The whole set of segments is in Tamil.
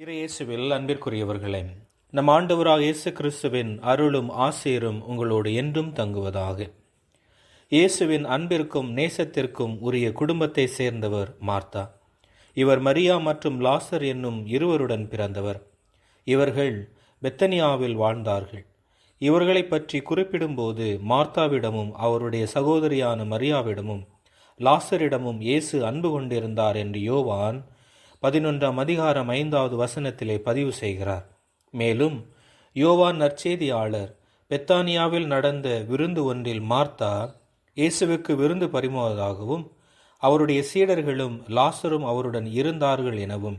இறையேசுவில் அன்பிற்குரியவர்களே நம் ஆண்டவராக இயேசு கிறிஸ்துவின் அருளும் ஆசீரும் உங்களோடு என்றும் தங்குவதாக. இயேசுவின் அன்பிற்கும் நேசத்திற்கும் உரிய குடும்பத்தை சேர்ந்தவர் மார்த்தா. இவர் மரியா மற்றும் லாசர் என்னும் இருவருடன் பிறந்தவர். இவர்கள் பெத்தனியாவில் வாழ்ந்தார்கள். இவர்களை பற்றி குறிப்பிடும்போது மார்த்தாவிடமும் அவருடைய சகோதரியான மரியாவிடமும் லாசரிடமும் இயேசு அன்பு கொண்டிருந்தார் என்று யோவான் பதினொன்றாம் அதிகாரம் ஐந்தாவது வசனத்திலே பதிவு செய்கிறார். மேலும் யோவான் நற்செய்தியாளர் பெத்தானியாவில் நடந்த விருந்து ஒன்றில் மார்த்தா இயேசுவுக்கு விருந்து பரிமாறுவதாகவும் அவருடைய சீடர்களும் லாசரும் அவருடன் இருந்தார்கள் எனவும்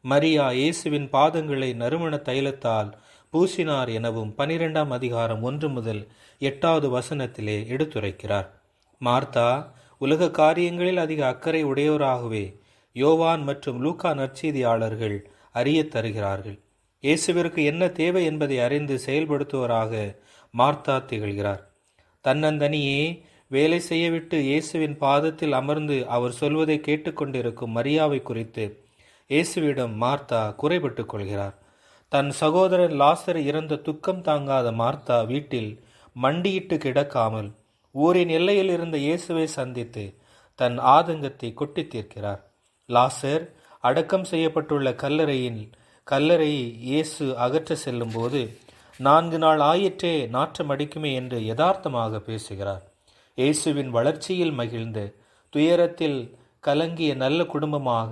மரியா இயேசுவின் பாதங்களை நறுமண தைலத்தால் பூசினார் எனவும் பனிரெண்டாம் அதிகாரம் ஒன்று முதல் எட்டாவது வசனத்திலே எடுத்துரைக்கிறார். மார்த்தா உலக காரியங்களில் அதிக அக்கறை உடையவராகவே யோவான் மற்றும் லூக்கா நற்செய்தியாளர்கள் அறியத் தருகிறார்கள். இயேசுவிற்கு என்ன தேவை என்பதை அறிந்து செயல்படுத்துவராக மார்த்தா திகழ்கிறார். தன்னந்தனியே வேலை செய்யவிட்டு இயேசுவின் பாதத்தில் அமர்ந்து அவர் சொல்வதை கேட்டுக்கொண்டிருக்கும் மரியாவை குறித்து இயேசுவிடம் மார்த்தா குறைபட்டு கொள்கிறார். தன் சகோதரன் லாசர் இறந்த துக்கம் தாங்காத மார்த்தா வீட்டில் மண்டியிட்டு கிடக்காமல் ஊரின் எல்லையில் இருந்த இயேசுவை சந்தித்து தன் ஆதங்கத்தை கொட்டி தீர்க்கிறார். லாசர் அடக்கம் செய்யப்பட்டுள்ள கல்லறையின் கல்லறையை இயேசு அகற்ற செல்லும்போது நான்கு நாள் ஆயிற்றே நாற்றம் அடிக்குமே என்று யதார்த்தமாக பேசுகிறார். இயேசுவின் வளர்ச்சியில் மகிழ்ந்து துயரத்தில் கலங்கிய நல்ல குடும்பமாக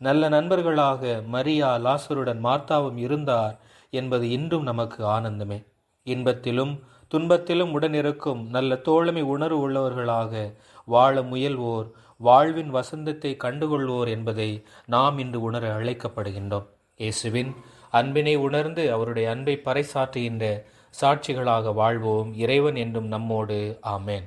நல்ல நண்பர்களாக மரியா லாசருடன் மார்த்தாவும் இருந்தார் என்பது இன்றும் நமக்கு ஆனந்தமே. இன்பத்திலும் துன்பத்திலும் உடனிருக்கும் நல்ல தோழமை உணர்வு உள்ளவர்களாக வாழ முயல்வோர் வாழ்வின் வசந்தத்தை கண்டுகொள்வோர் என்பதை நாம் இன்று உணர அழைக்கப்படுகின்றோம். இயேசுவின் அன்பினை உணர்ந்து அவருடைய அன்பை பறைசாற்றுகின்ற சாட்சிகளாக வாழ்வோம் இறைவன் என்றும் நம்மோடு. ஆமேன்.